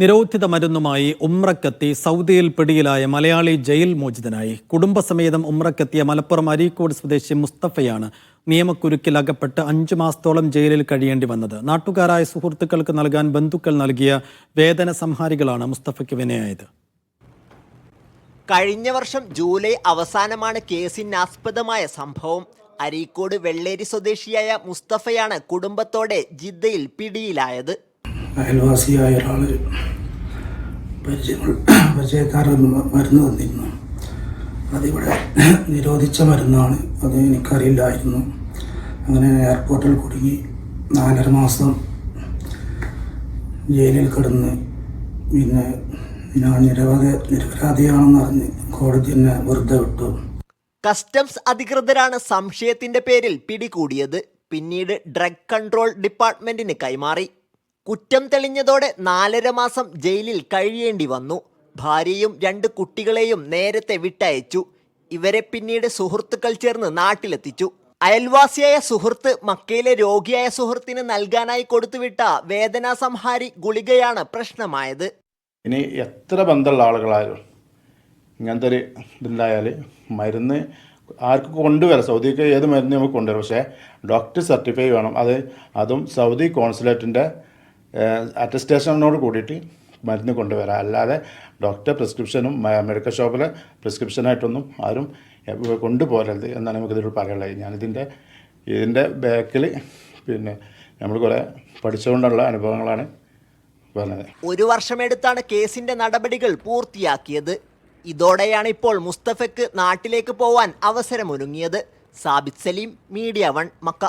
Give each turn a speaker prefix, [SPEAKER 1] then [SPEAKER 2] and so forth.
[SPEAKER 1] നിരോധിത മരുന്നുമായി ഉമ്രക്കെത്തി സൗദിയിൽ പിടിയിലായ മലയാളി ജയിൽ മോചിതനായി. കുടുംബസമേതം ഉമ്രക്കെത്തിയ മലപ്പുറം അരീക്കോട് സ്വദേശി മുസ്തഫയാണ് നിയമക്കുരുക്കിൽ അകപ്പെട്ട് അഞ്ചു മാസത്തോളം ജയിലിൽ കഴിയേണ്ടി വന്നത്. നാട്ടുകാരായ സുഹൃത്തുക്കൾക്ക് നൽകാൻ ബന്ധുക്കൾ നൽകിയ വേതന സംഹാരികളാണ് മുസ്തഫയ്ക്ക് വിനയായത്.
[SPEAKER 2] കഴിഞ്ഞ വർഷം ജൂലൈ അവസാനമാണ് കേസിനാസ്പദമായ സംഭവം. അരീക്കോട് വെള്ളേരി സ്വദേശിയായ മുസ്തഫയാണ് കുടുംബത്തോടെ ജിദ്ദയിൽ പിടിയിലായത്.
[SPEAKER 3] അയൽവാസിയായ ഒരാൾ പരിചയങ്ങൾ പരിചയക്കാരൻ മരുന്ന് തന്നിരുന്നു. അതിവിടെ നിരോധിച്ച മരുന്നാണ്. അത് എനിക്കറിയില്ലായിരുന്നു. അങ്ങനെ എയർപോർട്ടിൽ കുടുങ്ങി നാലര മാസം ജയിലിൽ കിടന്ന് പിന്നെ ഞാൻ നിരവധി നിരപരാധിയാണെന്ന് അറിഞ്ഞ് കോടതി എന്നെ വെറുതെ വിട്ടു.
[SPEAKER 2] കസ്റ്റംസ് അധികൃതരാണ് സംശയത്തിന്റെ പേരിൽ പിടികൂടിയത്. പിന്നീട് ഡ്രഗ് കൺട്രോൾ ഡിപ്പാർട്ട്മെന്റിന് കൈമാറി. കുറ്റം തെളിഞ്ഞതോടെ നാലര മാസം ജയിലിൽ കഴിയേണ്ടി വന്നു. ഭാര്യയും രണ്ട് കുട്ടികളെയും നേരത്തെ വിട്ടയച്ചു. ഇവരെ പിന്നീട് സുഹൃത്തുക്കൾ ചേർന്ന് നാട്ടിലെത്തിച്ചു. അയൽവാസിയായ സുഹൃത്ത് മക്കയിലെ രോഗിയായ സുഹൃത്തിന് നൽകാനായി കൊടുത്തുവിട്ട വേദനാ സംഹാരി ഗുളികയാണ് പ്രശ്നമായത്.
[SPEAKER 4] ഇനി എത്ര ബന്ധമുള്ള ആളുകളായാലും ഇങ്ങനത്തെ ഒരു ഇതുണ്ടായാൽ മരുന്ന് ആർക്ക് കൊണ്ടുവരാം. സൗദിക്ക് ഏത് മരുന്ന് നമുക്ക് കൊണ്ടുവരാം. പക്ഷേ ഡോക്ടർ സർട്ടിഫൈ വേണം. അത് അതും സൗദി കോൺസുലേറ്റിന്റെ അറ്റസ്റ്റേഷനോട് കൂടിയിട്ട് മരുന്ന് കൊണ്ടുവരാം. അല്ലാതെ ഡോക്ടർ പ്രിസ്ക്രിപ്ഷനും മെഡിക്കൽ ഷോപ്പിലെ പ്രിസ്ക്രിപ്ഷനായിട്ടൊന്നും ആരും കൊണ്ടുപോരരുത് എന്നാണ് നമുക്കിതിൽ പറയുള്ളത് ഞാനിതിന്റെ ഇതിന്റെ ബാക്കിൽ പിന്നെ നമ്മൾ കുറേ പഠിച്ചുകൊണ്ടുള്ള അനുഭവങ്ങളാണ് പറഞ്ഞത്.
[SPEAKER 2] ഒരു വർഷമെടുത്താണ് കേസിന്റെ നടപടികൾ പൂർത്തിയാക്കിയത്. ഇതോടെയാണ് ഇപ്പോൾ മുസ്തഫയ്ക്ക് നാട്ടിലേക്ക് പോവാൻ അവസരമൊരുങ്ങിയത്. Sabith Saleem Media One Mecca.